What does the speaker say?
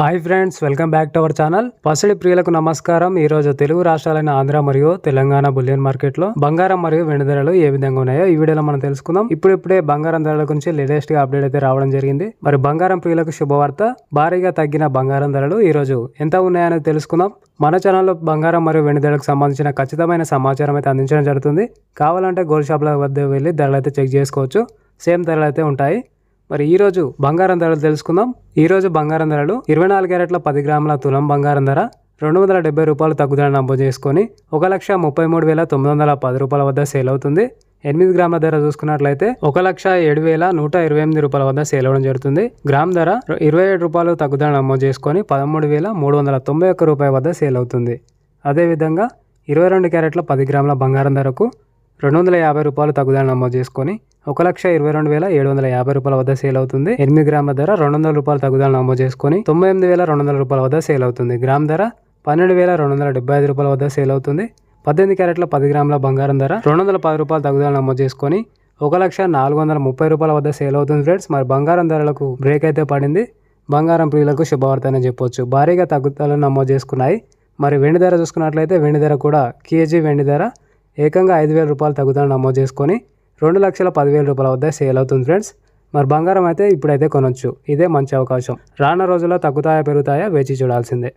Hi friends welcome back to our channel పసిడి ప్రియులకు నమస్కారం. ఈ రోజు తెలుగు రాష్ట్రాలైన ఆంధ్ర మరియు తెలంగాణ బులియన్ మార్కెట్లో బంగారం మరియు వెండి ధరలు ఏ విధంగా ఉన్నాయో ఈ వీడియోలో మనం తెలుసుకుందాం. ఇప్పుడిప్పుడే బంగారం ధరల గురించి లేటెస్ట్గా అప్డేట్ అయితే రావడం జరిగింది. మరి బంగారం ప్రియులకు శుభవార్త. భారీగా తగ్గిన బంగారం ధరలు ఈ రోజు ఎంత ఉన్నాయనేది తెలుసుకుందాం. మన ఛానల్లో బంగారం మరియు వెండి ధరలకు సంబంధించిన ఖచ్చితమైన సమాచారం అయితే అందించడం జరుగుతుంది. కావాలంటే గోల్డ్ షాప్ల వద్ద వెళ్ళి ధరలు అయితే చెక్ చేసుకోవచ్చు. సేమ్ ధరలు అయితే ఉంటాయి. మరి ఈ రోజు బంగారం ధరలు తెలుసుకుందాం. ఈ రోజు బంగారం ధరలు ఇరవై నాలుగు క్యారెట్ల పది గ్రాముల తులం బంగారం ధర రెండు వందల డెబ్బై రూపాయలు తగ్గుదల నమోదు చేసుకొని ఒక లక్ష ముప్పై మూడు వేల తొమ్మిది వందల పది రూపాయల వద్ద సేల్ అవుతుంది. ఎనిమిది గ్రాముల ధర చూసుకున్నట్లయితే ఒక లక్ష ఏడు వేల నూట ఇరవై ఎనిమిది రూపాయల వద్ద సేల్ అవ్వడం జరుగుతుంది. గ్రామ్ ధర ఇరవై ఏడు రూపాయలు తగ్గుదల నమోదు చేసుకొని పదమూడు వేల మూడు వందల తొంభై ఒక్క రూపాయల వద్ద సేల్ అవుతుంది. అదేవిధంగా ఇరవై రెండు క్యారెట్ల పది గ్రాముల బంగారం ధరకు రెండు వందల యాభై రూపాయలు తగ్గుదల నమోదు చేసుకొని ఒక లక్ష ఇరవై రెండు వేల ఏడు వందల యాభై రూపాయల వద్ద సేల్ అవుతుంది. ఎనిమిది గ్రాముల ధర రెండు వందల రూపాయలు తగ్గుదల నమోదు చేసుకొని తొంభై ఎనిమిది వేల రెండు వందల రూపాయల వద్ద సేల్ అవుతుంది. గ్రామ్ ధర పన్నెండు వేల రెండు వందల డెబ్బై ఐదు రూపాయల వద్ద సేల్ అవుతుంది. పద్దెనిమిది క్యారెట్ల పది గ్రాముల బంగారం ధర రెండు వందల పది రూపాయలు తగ్గుదల నమోదు చేసుకొని ఒక లక్ష నాలుగు వందల ముప్పై రూపాయల వద్ద సేల్ అవుతుంది ఫ్రెండ్స్ మరి బంగారం ధరలకు బ్రేక్ అయితే పడింది. బంగారం ప్రియులకు శుభవార్త అని చెప్పొచ్చు. భారీగా తగ్గుదల నమోదు చేసుకున్నాయి. మరి వెండి ధర చూసుకున్నట్లయితే వెండి ధర కూడా కేజీ వెండి ధర ఏకంగా ఐదు వేల రూపాయలు తగ్గుదల నమోదు చేసుకొని రెండు లక్షల పదివేల రూపాయల వద్ద సేల్ అవుతుంది ఫ్రెండ్స్. మరి బంగారం అయితే ఇప్పుడైతే కొనొచ్చు. ఇదే మంచి అవకాశం. రానున్న రోజుల్లో తగ్గుతాయా పెరుగుతాయా వేచి చూడాల్సిందే.